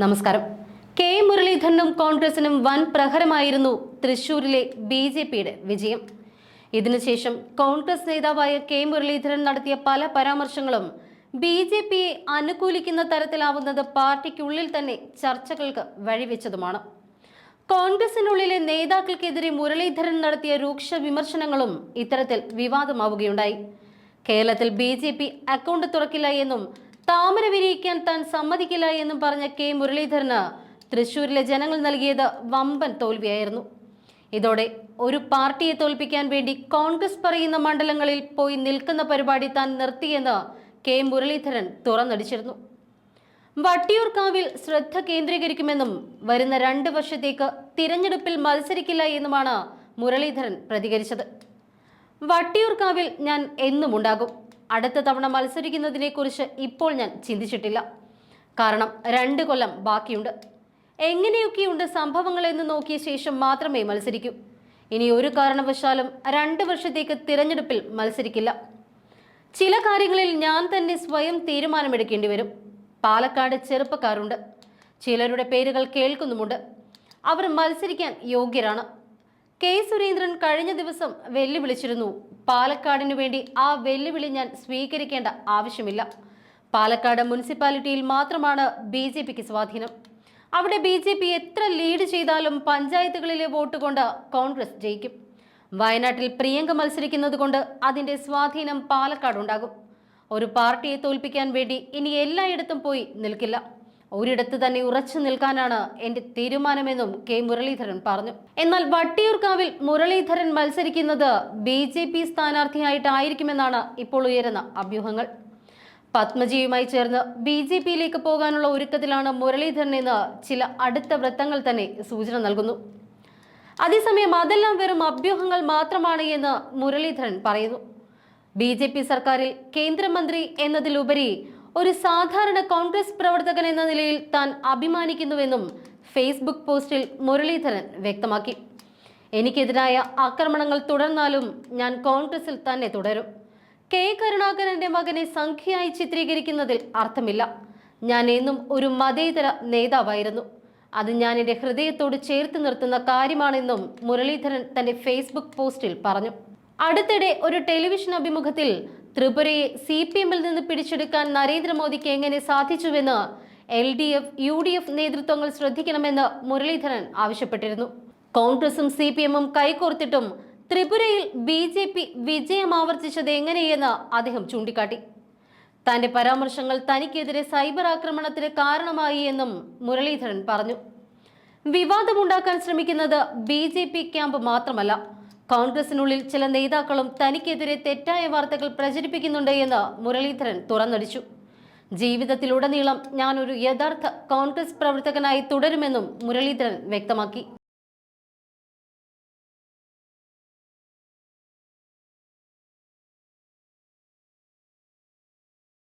നമസ്കാരം. കെ. മുരളീധരനും കോൺഗ്രസിനും വൻ പ്രഹരമായിരുന്നു തൃശൂരിലെ ബി ജെ പിയുടെ വിജയം. ഇതിനുശേഷം കോൺഗ്രസ് നേതാവായ കെ. മുരളീധരൻ നടത്തിയ പല പരാമർശങ്ങളും ബി ജെ പിയെ അനുകൂലിക്കുന്ന തരത്തിലാവുന്നത് പാർട്ടിക്കുള്ളിൽ തന്നെ ചർച്ചകൾക്ക് വഴിവെച്ചതുമാണ്. കോൺഗ്രസിനുള്ളിലെ നേതാക്കൾക്കെതിരെ മുരളീധരൻ നടത്തിയ രൂക്ഷ വിമർശനങ്ങളും ഇത്തരത്തിൽ വിവാദമാവുകയുണ്ടായി. കേരളത്തിൽ ബി അക്കൗണ്ട് തുറക്കില്ല എന്നും താമര വിരിയിക്കാൻ താൻ സമ്മതിക്കില്ല എന്നും പറഞ്ഞ കെ മുരളീധരന് തൃശൂരിലെ ജനങ്ങൾ നൽകിയത് വമ്പൻ തോൽവിയായിരുന്നു. ഇതോടെ ഒരു പാർട്ടിയെ തോൽപ്പിക്കാൻ വേണ്ടി കോൺഗ്രസ് പറയുന്ന മണ്ഡലങ്ങളിൽ പോയി നിൽക്കുന്ന പരിപാടി താൻ നിർത്തിയെന്ന് കെ മുരളീധരൻ തുറന്നടിച്ചിരുന്നു. വട്ടിയൂർക്കാവിൽ ശ്രദ്ധ കേന്ദ്രീകരിക്കുമെന്നും വരുന്ന രണ്ട് വർഷത്തേക്ക് തിരഞ്ഞെടുപ്പിൽ മത്സരിക്കില്ല എന്നുമാണ് മുരളീധരൻ പ്രതികരിച്ചത്. വട്ടിയൂർക്കാവിൽ ഞാൻ എന്നും ഉണ്ടാകും. അടുത്ത തവണ മത്സരിക്കുന്നതിനെക്കുറിച്ച് ഇപ്പോൾ ഞാൻ ചിന്തിച്ചിട്ടില്ല. കാരണം രണ്ട് കൊല്ലം ബാക്കിയുണ്ട്. എങ്ങനെയൊക്കെയുണ്ട് സംഭവങ്ങൾ എന്ന് നോക്കിയ ശേഷം മാത്രമേ മത്സരിക്കൂ. ഇനി ഒരു കാരണവശാലും രണ്ട് വർഷത്തേക്ക് തിരഞ്ഞെടുപ്പിൽ മത്സരിക്കില്ല. ചില കാര്യങ്ങളിൽ ഞാൻ തന്നെ സ്വയം തീരുമാനമെടുക്കേണ്ടി വരും. പാലക്കാട് ചെറുപ്പക്കാരുണ്ട്. ചിലരുടെ പേരുകൾ കേൾക്കുന്നുമുണ്ട്. അവർ മത്സരിക്കാൻ യോഗ്യരാണ്. കെ സുരേന്ദ്രൻ കഴിഞ്ഞ ദിവസം വെല്ലുവിളിച്ചിരുന്നു. പാലക്കാടിനു വേണ്ടി ആ വെല്ലുവിളി ഞാൻ സ്വീകരിക്കേണ്ട ആവശ്യമില്ല. പാലക്കാട് മുനിസിപ്പാലിറ്റിയിൽ മാത്രമാണ് ബി ജെ പിക്ക് സ്വാധീനം. അവിടെ ബി ജെ പി എത്ര ലീഡ് ചെയ്താലും പഞ്ചായത്തുകളിലെ വോട്ട് കൊണ്ട് കോൺഗ്രസ് ജയിക്കും. വയനാട്ടിൽ പ്രിയങ്ക മത്സരിക്കുന്നത് കൊണ്ട് അതിന്റെ സ്വാധീനം പാലക്കാടുണ്ടാകും. ഒരു പാർട്ടിയെ തോൽപ്പിക്കാൻ വേണ്ടി ഇനി എല്ലായിടത്തും പോയി നിൽക്കില്ല. ഒരിടത്ത് തന്നെ ഉറച്ചു നിൽക്കാനാണ് എന്റെ തീരുമാനമെന്നും കെ മുരളീധരൻ പറഞ്ഞു. എന്നാൽ വട്ടിയൂർക്കാവിൽ മുരളീധരൻ മത്സരിക്കുന്നത് ബി ജെ പി സ്ഥാനാർത്ഥിയായിട്ടായിരിക്കുമെന്നാണ് ഇപ്പോൾ ഉയരുന്ന അഭ്യൂഹങ്ങൾ. പത്മജിയുമായി ചേർന്ന് ബി ജെ പിയിലേക്ക് പോകാനുള്ള ഒരുക്കത്തിലാണ് മുരളീധരൻ എന്ന് ചില അടുത്ത വൃത്തങ്ങൾ തന്നെ സൂചന നൽകുന്നു. അതേസമയം അതെല്ലാം വെറും അഭ്യൂഹങ്ങൾ മാത്രമാണ് എന്ന് മുരളീധരൻ പറയുന്നു. ബി സർക്കാരിൽ കേന്ദ്രമന്ത്രി എന്നതിലുപരി ഒരു സാധാരണ കോൺഗ്രസ് പ്രവർത്തകൻ എന്ന നിലയിൽ താൻ അഭിമാനിക്കുന്നുവെന്നും ഫേസ്ബുക്ക് പോസ്റ്റിൽ മുരളീധരൻ വ്യക്തമാക്കി. എനിക്കെതിരായ ആക്രമണങ്ങൾ തുടർന്നാലും ഞാൻ കോൺഗ്രസിൽ തന്നെ തുടരും. കെ. കരുണാകരന്റെ മകനെ സംഖ്യയായി ചിത്രീകരിക്കുന്നതിൽ അർത്ഥമില്ല. ഞാൻ എന്നും ഒരു മതേതര നേതാവായിരുന്നു. അത് ഞാൻ എന്റെ ഹൃദയത്തോട് ചേർത്ത് നിർത്തുന്ന കാര്യമാണെന്നും മുരളീധരൻ തന്റെ ഫേസ്ബുക്ക് പോസ്റ്റിൽ പറഞ്ഞു. അടുത്തിടെ ഒരു ടെലിവിഷൻ അഭിമുഖത്തിൽ ത്രിപുരയെ സി പി എമ്മിൽ നിന്ന് പിടിച്ചെടുക്കാൻ നരേന്ദ്രമോദിക്ക് എങ്ങനെ സാധിച്ചുവെന്ന് L D F U D F നേതൃത്വങ്ങൾ ശ്രദ്ധിക്കണമെന്ന് മുരളീധരൻ ആവശ്യപ്പെട്ടിരുന്നു. കോൺഗ്രസും സി പി എമ്മും കൈകോർത്തിട്ടും ത്രിപുരയിൽ ബി ജെ പി വിജയം ആവർത്തിച്ചത് എങ്ങനെയെന്ന് അദ്ദേഹം ചൂണ്ടിക്കാട്ടി. തന്റെ പരാമർശങ്ങൾ തനിക്കെതിരെ സൈബർ ആക്രമണത്തിന് കാരണമായി എന്നും മുരളീധരൻ പറഞ്ഞു. വിവാദമുണ്ടാക്കാൻ ശ്രമിക്കുന്നത് ബി ജെ പി ക്യാമ്പ് മാത്രമല്ല. കോൺഗ്രസിനുള്ളിൽ ചില നേതാക്കളും തനിക്കെതിരെ തെറ്റായ വാർത്തകൾ പ്രചരിപ്പിക്കുന്നുണ്ട് എന്ന് മുരളീധരൻ തുറന്നടിച്ചു. ജീവിതത്തിലുടനീളം ഞാനൊരു യഥാർത്ഥ കോൺഗ്രസ് പ്രവർത്തകനായി തുടരുമെന്നും മുരളീധരൻ വ്യക്തമാക്കി.